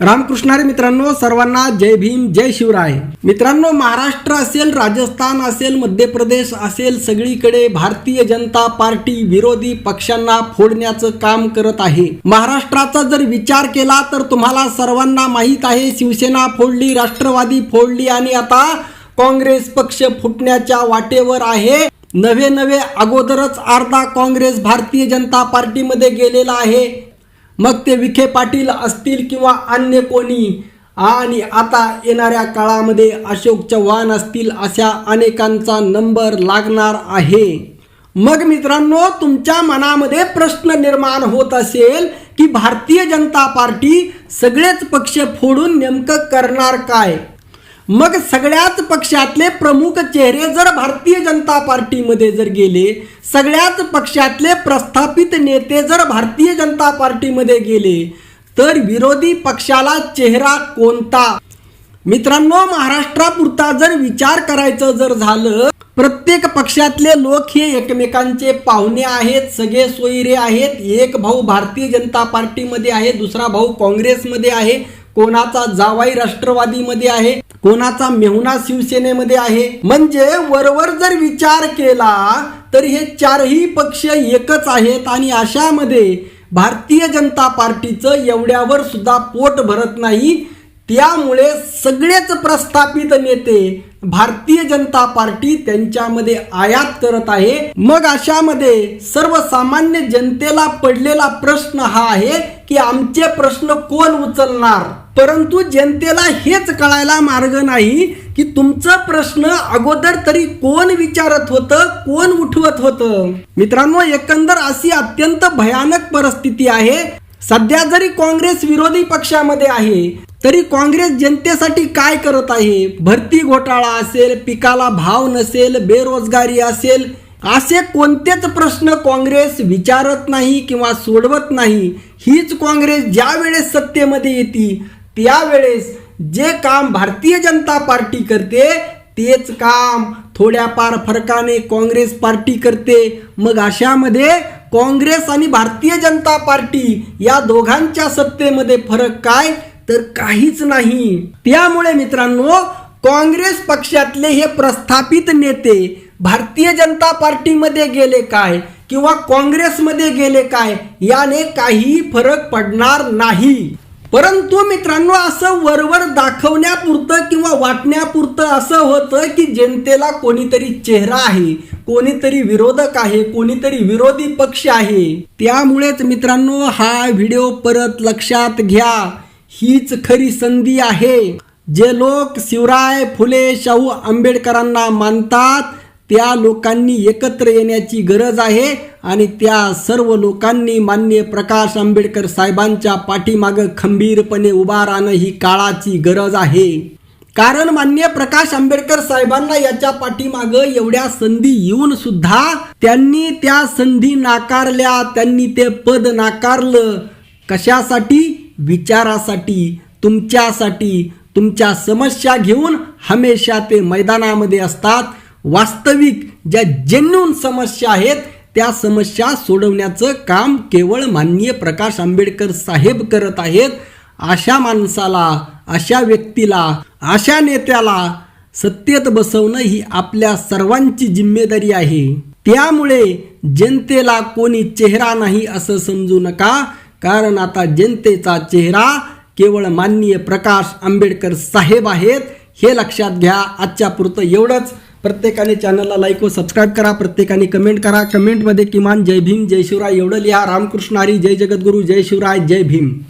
रामकृष्णारे मित्रांनो सर्वांना जय भीम जय शिवराय. मित्रांनो महाराष्ट्र असेल राजस्थान असेल मध्य प्रदेश असेल सगळीकडे भारतीय जनता पार्टी विरोधी पक्षांना फोडण्याचं काम करत आहे. महाराष्ट्राचा जर विचार केला तर तुम्हाला सर्वांना माहीत आहे शिवसेना फोडली राष्ट्रवादी फोडली आणि आता काँग्रेस पक्ष फुटण्याच्या वाटेवर आहे. नवे नवे अगोदरच अर्धा काँग्रेस भारतीय जनता पार्टीमध्ये गेलेला आहे. मग ते विखे पाटील असतील किंवा अन्य कोणी. आणि आता येणाऱ्या काळामध्ये अशोक चव्हाण असतील अशा अनेकांचा नंबर लागणार आहे. मग मित्रांनो तुमच्या मनामध्ये प्रश्न निर्माण होत असेल की भारतीय जनता पार्टी सगळेच पक्ष फोडून नेमकं करणार काय? मग सगळ्याच पक्षातले प्रमुख चेहरे जर भारतीय जनता पार्टीमध्ये जर गेले सगळ्याच पक्षातले प्रस्थापित नेते जर भारतीय जनता पार्टीमध्ये गेले तर विरोधी पक्षाला चेहरा कोणता? मित्रांनो महाराष्ट्रापुरता जर विचार करायचं जर झालं प्रत्येक पक्षातले लोक हे एकमेकांचे पाहुणे आहेत सगळे सोयरे आहेत. एक भाऊ भारतीय जनता पार्टीमध्ये आहे दुसरा भाऊ काँग्रेसमध्ये आहे. कोणाचा जावाई राष्ट्रवादीमध्ये आहे कोणाचा मेहुना शिवसेनेमध्ये आहे. म्हणजे वरवर जर विचार केला तर हे चारही पक्ष एकच आहेत आणि अशामध्ये भारतीय जनता पार्टीचं एवढ्यावर सुद्धा पोट भरत नाही. त्यामुळे सगळेच प्रस्थापित नेते भारतीय जनता पार्टी त्यांच्यामध्ये आयात करत आहे. मग अशामध्ये सर्वसामान्य जनतेला पडलेला प्रश्न हा आहे की आमचे प्रश्न कोण उचलणार? परंतु जनतेला हेच कळायला मार्ग नाही की तुमचा प्रश्न अगोदर तरी कोण विचारत होतं कोण उठवत होतं? मित्रांनो एकंदर अशी अत्यंत भयानक परिस्थिती आहे. सध्या जरी काँग्रेस विरोधी पक्षामध्ये आहे तरी काँग्रेस जनतेसाठी काय करत आहे? भरती घोटाळा असेल पिकाला भाव नसेल बेरोजगारी असेल असे कोणतेच प्रश्न काँग्रेस विचारत नाही किंवा सोडवत नाही हीच काँग्रेस ज्या वेळेस सत्तेमध्ये येते त्यावेळेस जे काम भारतीय जनता पार्टी करते तेच काम थोड्याफार फरकाने काँग्रेस पार्टी करते. मग अशामध्ये काँग्रेस आणि भारतीय जनता पार्टी या दोघांच्या सत्तेमध्ये फरक काय? तर काहीच नाही. त्यामुळे मित्रांनो काँग्रेस पक्षातले हे प्रस्थापित नेते भारतीय जनता पार्टीमध्ये गेले काय किंवा काँग्रेसमध्ये गेले काय याने काही फरक पडणार नाही. परंतु मित्रांनो असं वरवर दाखवण्यापुरतं किंवा वाटण्यापुरतं असं होतं की जनतेला कोणीतरी चेहरा आहे कोणीतरी विरोधक आहे कोणीतरी विरोधी पक्ष आहे. त्यामुळेच मित्रांनो हा व्हिडिओ परत लक्षात घ्या. हीच खरी संधी आहे. जे लोक शिवराय फुले शाहू आंबेडकरांना मानतात त्या लोकांनी एकत्र येण्याची गरज आहे आणि त्या सर्व लोकांनी मान्य प्रकाश आंबेडकर साहेबांच्या पाठीमागं खंबीरपणे उभा राहणं ही काळाची गरज आहे. कारण मान्य प्रकाश आंबेडकर साहेबांना याच्या पाठीमागं एवढ्या संधी येऊन सुद्धा त्यांनी त्या संधी नाकारल्या त्यांनी ते पद नाकारलं. कशासाठी? विचारासाठी तुमच्यासाठी. तुमच्या समस्या घेऊन हमेशा ते मैदानामध्ये असतात. वास्तविक ज्या जेन्युन समस्या आहेत त्या समस्या सोडवण्याचं काम केवळ माननीय प्रकाश आंबेडकर साहेब करत आहेत. अशा माणसाला अशा व्यक्तीला अशा नेत्याला सत्तेत बसवणं ही आपल्या सर्वांची जिम्मेदारी आहे. त्यामुळे जनतेला कोणी चेहरा नाही असं समजू नका कारण आता जनतेचा चेहरा केवळ माननीय प्रकाश आंबेडकर साहेब आहेत. हे लक्षात घ्या आजच्या पुरतं एवढंच. प्रत्येकाने चॅनलला लाईक व सबस्क्राईब करा प्रत्येकाने कमेंट करा. कमेंटमध्ये किमान जय भीम जय शिवराय एवढं लिहा. रामकृष्ण हरी जय जगद्गुरू जय शिवराय जय भीम.